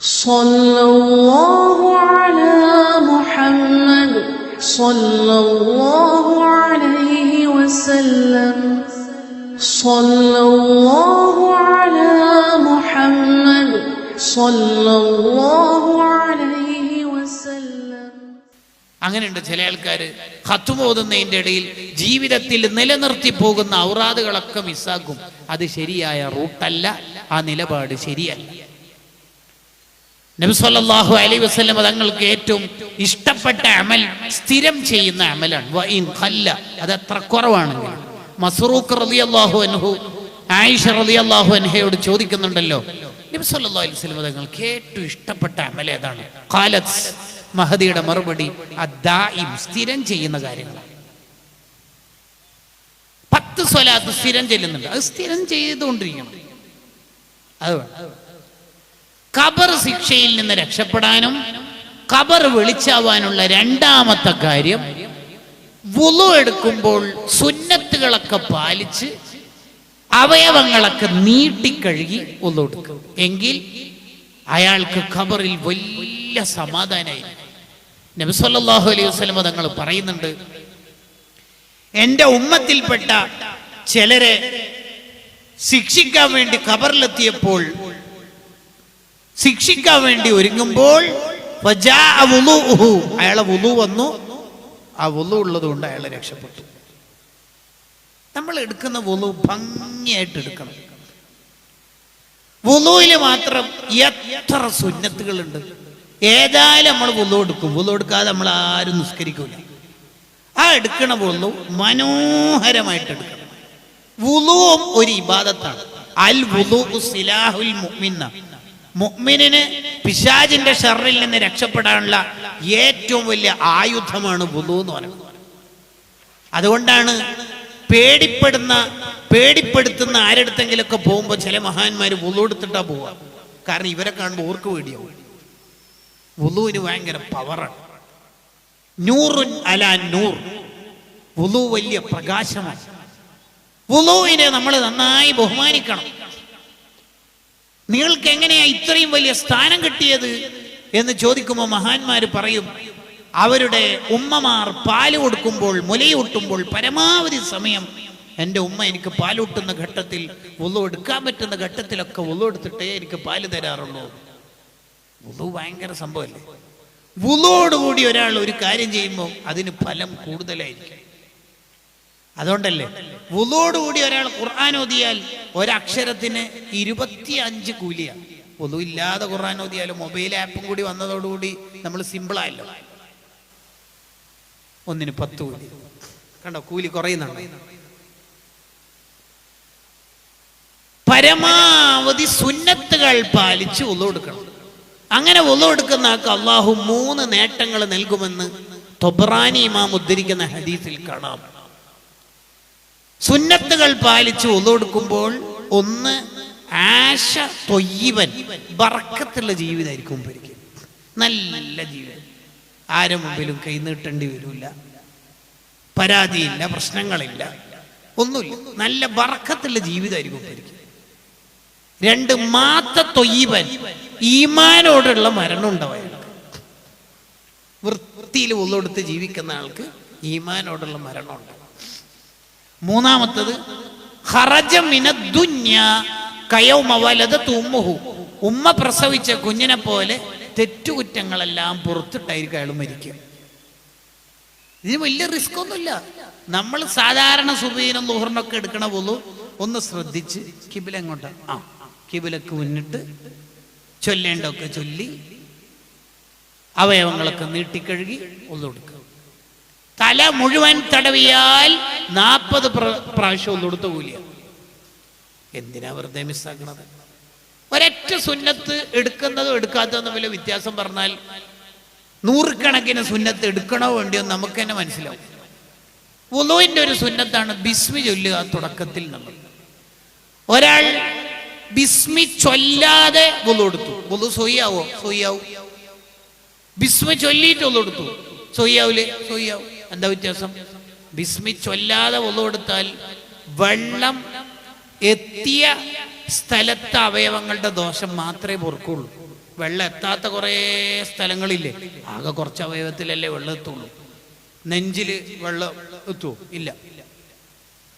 صلى الله على محمد صلى الله عليه وسلم صلى الله على محمد صلى الله عليه وسلم അങ്ങനെയുണ്ട് ചില ആൾക്കാർ ഹത്തുമോതുന്നതിൻ്റെ ഇടയിൽ ജീവിതത്തിൽ നിലനിർത്തി പോകുന്ന ഔറാദുകളൊക്കെ മിസ്സാക്കും അത് ശരിയായ റൂട്ടല്ല ആ നിലപാട് ശരിയല്ല നബിസ്വല്ലാഹു അലൈ വസ്ലം തങ്ങൾക്ക് ഏറ്റവും ഇഷ്ടപ്പെട്ട അമൽ സ്ഥിരം ചെയ്യുന്ന അമലാണ്. അത് എത്ര കുറവാണെങ്കിൽ. മസ്റൂഖ് റളിയല്ലാഹു അൻഹു ആയിഷ റളിയല്ലാഹു അൻഹയോട് ചോദിക്കുന്നുണ്ടല്ലോ നബി സല്ലല്ലാഹു അലൈഹി വസ്ലം തങ്ങൾക്ക് ഏറ്റവും ഇഷ്ടപ്പെട്ട അമൽ ഏതാണ്? ഖാലത്ത് മഹദിയുടെ മറുപടി അദ്ദായിം സ്ഥിരം ചെയ്യുന്ന കാര്യങ്ങളാണ് പത്ത് സ്വലാത്ത് സ്ഥിരം ചെല്ലുന്നുണ്ട്. അത് സ്ഥിരം ചെയ്തുകൊണ്ടിരിക്കണം. അത് വേണം. ഖബർ ശിക്ഷയിൽ നിന്ന് രക്ഷപ്പെടാനും ഖബർ വെളിച്ചാവാനുള്ള രണ്ടാമത്തെ കാര്യം വുളു എടുക്കുമ്പോൾ സുന്നത്തുകളൊക്കെ പാലിച്ച് അവയവങ്ങളൊക്കെ നീട്ടിക്കഴുകി വുളു എടുക്കും. എങ്കിൽ അയാൾക്ക് ഖബറിൽ വലിയ സമാധാനമായി നബി സല്ലല്ലാഹു അലൈഹി വസല്ലം തങ്ങൾ പറയുന്നുണ്ട് എന്റെ ഉമ്മത്തിൽപ്പെട്ട ചിലരെ ശിക്ഷിക്കാൻ വേണ്ടി ഖബറിലെത്തിയപ്പോൾ ശിക്ഷിക്കാൻ വേണ്ടി ഒരുങ്ങുമ്പോൾ. അയാളെ വുളു വന്നു. ആ വുളു ഉള്ളതുകൊണ്ട് അയാളെ രക്ഷപ്പെട്ടു. നമ്മൾ എടുക്കുന്ന വുളു ഭംഗിയായിട്ട് എടുക്കണം. വുളുവിൽ മാത്രം എത്ര സുന്നത്തുകളുണ്ട്. ഏതായാലും നമ്മൾ വുളു എടുക്കും. വുളു എടുക്കാതെ നമ്മൾ ആരും നിസ്കരിക്കൂല. ആ എടുക്കണ വുളു മനോഹരമായിട്ട് എടുക്കണം. വുളുവും ഒരു ഇബാദത്താണ്. അൽ വുളു സിലാഹുൽ മുഅ്മിന്ന മുഅ്മിനിന് പിശാജിന്റെ ഷർറിൽ നിന്ന് രക്ഷപ്പെടാനുള്ള ഏറ്റവും വലിയ ആയുധമാണ് വുളു എന്ന് പറയുന്നത്. അതുകൊണ്ടാണ് പേടിപ്പെടുന്ന പേടിപ്പെടുത്തുന്ന ആരെടുത്തെങ്കിലൊക്കെ പോകുമ്പോൾ ചില മഹാന്മാർ വുളു എടുത്തിട്ടാ പോവുക കാരണം ഇവരെ കാണുമ്പോൾ ഓർക്ക് പേടിയാവും. വുളുവിന് ഭയങ്കര പവറാണ് നൂറുൻ അല നൂർ. വുളു വലിയ പ്രകാശമാണ്. വുളുവിനെ നമ്മൾ നന്നായി ബഹുമാനിക്കണം. നിങ്ങൾക്ക് എങ്ങനെയാ ഇത്രയും വലിയ സ്ഥാനം കിട്ടിയത്? എന്ന് ചോദിക്കുമ്പോൾ മഹാന്മാര് പറയും അവരുടെ ഉമ്മമാർ പാൽ കൊടുക്കുമ്പോൾ മുലയൂട്ടുമ്പോൾ പരമാവധി സമയം എന്റെ ഉമ്മ എനിക്ക് പാലൂട്ടുന്ന ഘട്ടത്തിൽ ഉള്ളു എടുക്കാൻ പറ്റുന്ന ഘട്ടത്തിലൊക്കെ ഉള്ളു എടുത്തിട്ടേ എനിക്ക് പാൽ തരാറുള്ളൂ. ഉള്ളു ഭയങ്കര സംഭവമല്ലേ ഉള്ളോടുകൂടി ഒരാൾ ഒരു കാര്യം ചെയ്യുമ്പോൾ അതിന് ഫലം കൂടുതലായിരിക്കും. അതുകൊണ്ടല്ലേ? വുതോടുകൂടി ഒരാൾ ഖുർആൻ ഓതിയാൽ ഒരക്ഷരത്തിന് ഇരുപത്തി അഞ്ച് കൂലിയാണ് ഒതു ഇല്ലാതെ ഖുർആൻ ഓതിയാൽ മൊബൈൽ ആപ്പും കൂടി വന്നതോടുകൂടി നമ്മൾ സിമ്പിളായല്ലോ. ഒന്നിന് പത്ത് കൂലി. കണ്ടോ? കൂലി കുറയുന്നുണ്ട്. പരമാവധി സുന്നത്തുകൾ പാലിച്ച് ഉള്ളു കൊടുക്കണം അങ്ങനെ ഉള്ളു കൊടുക്കുന്ന ആൾക്ക് അള്ളാഹു മൂന്ന് നേട്ടങ്ങൾ നൽകുമെന്ന് തൊബ്രാനി ഇമാം ഉദ്ധരിക്കുന്ന ഹദീസിൽ കാണാം. സുന്നത്തുകൾ പാലിച്ച് ഒതുകൊടുക്കുമ്പോൾ ഒന്ന് ആശ തൊയ്യവൻ ബറക്കത്തുള്ള ജീവിതമായിരിക്കും മുമ്പിരിക്കും നല്ല ജീവിതം. ആരും മുമ്പിലും കൈനീട്ടേണ്ടി വരില്ല പരാതിയില്ല പ്രശ്നങ്ങളില്ല. ഒന്നുമില്ല. നല്ല ബറക്കത്തുള്ള ജീവിതമായിരിക്കും മുമ്പിരിക്കും രണ്ട് മാത്ത തൊയ്യവൻ ഈമാനോടുള്ള മരണം ഉണ്ടാവും. വൃത്തിയിൽ ഒന്നുകൊടുത്ത് ജീവിക്കുന്ന ആൾക്ക് ഈമാനോടുള്ള മരണമുണ്ട് മൂന്നാമത്തത് ഖറജ മിന വലദത്ത് ഉമ്മ പ്രസവിച്ച കുഞ്ഞിനെ പോലെ തെറ്റുകുറ്റങ്ങളെല്ലാം പുറത്തിട്ടായിരിക്കും അയാൾ മരിക്കുക. ഇതിന് വലിയ റിസ്ക് ഒന്നുമില്ല നമ്മൾ സാധാരണ സുബീനും ലുഹറിനൊക്കെ എടുക്കണ പോലും ഒന്ന് ശ്രദ്ധിച്ച് കിബില എങ്ങോട്ടാ? ആ കിബിലക്ക് മുന്നിട്ട് ചൊല്ലേണ്ടൊക്കെ ചൊല്ലി അവയവങ്ങളൊക്കെ നീട്ടിക്കഴുകി ഒന്ന് കൊടുക്കുക. തല മുഴുവൻ തടവിയാൽ നാൽപ്പത് പ്രാവശ്യം കൊടുത്ത കൂലിയ. എന്തിനാ വെറുതെ മിസ്സാക്കണത്? ഒരൊറ്റ സുന്നത്ത് എടുക്കുന്നതും എടുക്കാത്തതും വലിയ വ്യത്യാസം പറഞ്ഞാൽ നൂറുകണക്കിന് സുന്നത്ത് എടുക്കണോ വേണ്ടിയോ നമുക്ക് തന്നെ മനസ്സിലാവും. ഉളുവിന്റെ ഒരു സുന്നത്താണ് ബിസ്മി ചൊല്ലുക തുടക്കത്തിൽ നമ്മൾ. ഒരാൾ ബിസ്മി ചൊല്ലാതെ ഉളു കൊടുത്തു ഉളു സൊയ്യാവോ? സൊയ്യാവും. ബിസ്മി ചൊല്ലിയിട്ട് ഉളു കൊടുത്തു സൊയ്യാവൂലേ? സൊയ്യാവും. എന്താ വ്യത്യാസം? ബിസ്മി ചൊല്ലാതെ ഒന്നുകൊടുത്താൽ വെള്ളം എത്തിയ സ്ഥലത്തെ അവയവങ്ങളുടെ ദോഷം മാത്രമേ പൊറുക്കുള്ളൂ. വെള്ളം എത്താത്ത കുറേ സ്ഥലങ്ങളില്ലേ? ആകെ കുറച്ച് അവയവത്തിലല്ലേ വെള്ളം എത്തുള്ളൂ. നെഞ്ചിൽ വെള്ളം എത്തുമോ ഇല്ല.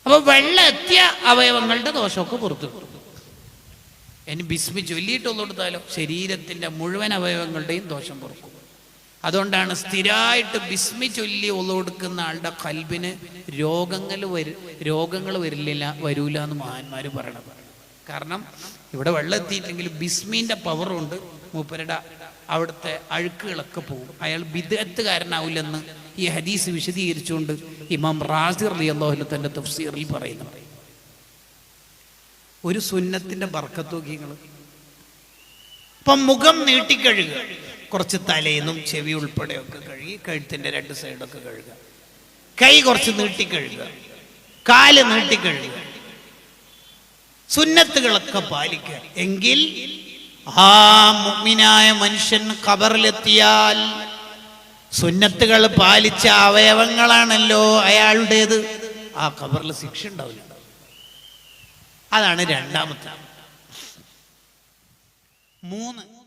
അപ്പൊ വെള്ളം എത്തിയ അവയവങ്ങളുടെ ദോഷമൊക്കെ പുറത്തു. ഇനി ബിസ്മി ചൊല്ലിയിട്ടൊന്നു കൊടുത്താലോ? ശരീരത്തിന്റെ മുഴുവൻ അവയവങ്ങളുടെയും ദോഷം പുറക്കും. അതുകൊണ്ടാണ് സ്ഥിരമായിട്ട് ബിസ്മി ചൊല്ലി ഒന്നു കൊടുക്കുന്ന ആളുടെ കൽബിന് രോഗങ്ങൾ വരും രോഗങ്ങൾ വരില്ല വരൂല എന്ന് മഹാന്മാർ പറയണത്. കാരണം ഇവിടെ വെള്ളം എത്തിയിട്ടെങ്കിൽ ബിസ്മീന്റെ പവറുണ്ട് മൂപ്പരുടെ അവിടുത്തെ അഴുക്കുകളൊക്കെ പോകും. അയാൾ വിദഗ്ധകാരനാവില്ലെന്ന് ഈ ഹദീസ് വിശദീകരിച്ചുകൊണ്ട് ഇമാം റാസിർ അലി അള്ളാഹുല തന്റെ തഫ്സീറിൽ പറയുന്നു. ഒരു സുന്നത്തിന്റെ ബർക്കത്ത് ഇപ്പം മുഖം നീട്ടിക്കഴുകുക. കുറച്ച് തലേന്നും ചെവി ഉൾപ്പെടെയൊക്കെ കഴുകി കഴുത്തിന്റെ രണ്ട് സൈഡൊക്കെ കഴുകുക. കൈ കുറച്ച് നീട്ടി കഴുകുക. കാൽ നീട്ടി കഴുകുക. സുന്നത്തുകളൊക്കെ പാലിക്കുക. എങ്കിൽ ആ മുഗ്മിനായ മനുഷ്യൻ ഖബറിലെത്തിയാൽ സുന്നത്തുകൾ പാലിച്ച അവയവങ്ങളാണല്ലോ അയാളുടേത്. ആ ഖബറിൽ ശിക്ഷ ഉണ്ടാവില്ല. അതാണ് രണ്ടാമത്തെ. മൂന്ന്.